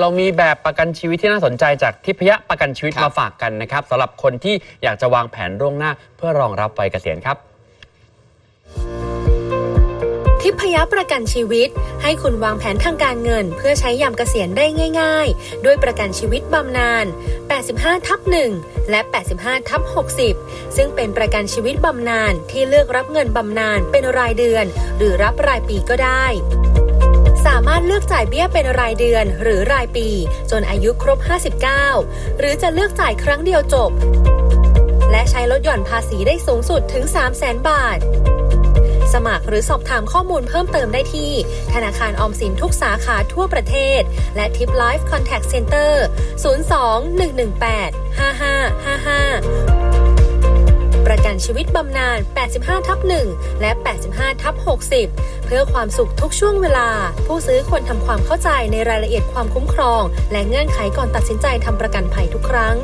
เรามีแบบประกันชีวิตที่น่าสนใจจากทิพยประกันชีวิตครับมาฝากกันนะครับสำหรับคนที่อยากจะวางแผนล่วงหน้า เพื่อรองรับวัยเกษียณครับ ทิพยประกันชีวิต ให้คุณวางแผนทางการเงิน เพื่อใช้ยามเกษียณได้ง่าย ๆ ด้วยประกันชีวิตบำนาญ 85 ทับ 1 และ 85 ทับ 60 ซึ่งเป็นประกันชีวิตบำนาญที่เลือกรับเงินบำนาญเป็นรายเดือน หรือรับรายปีก็ได้ สามารถเลือกจ่ายเบี้ยเป็นรายเดือนหรือรายปี จนอายุครบ 59 หรือจะเลือกจ่ายครั้งเดียวจบ และใช้ลดหย่อนภาษีได้สูงสุดถึง 3 0 0 0 0 0 บาท สมัครหรือสอบถามข้อมูลเพิ่มเติมได้ที่ ธนาคารออมสินทุกสาขาทั่วประเทศ และทิปไลฟ์คอนแทคเซ็นเตอร์ 02 118 5555ประ กันชีวิตบำนาญ 85 ทับ 1 และ 85 ทับ 60 เพื่อความสุขทุกช่วงเวลา ผู้ซื้อควรทำความเข้าใจในรายละเอียดความคุ้มครอง และเงื่อนไขก่อนตัดสินใจทำประกันภัยทุกครั้ง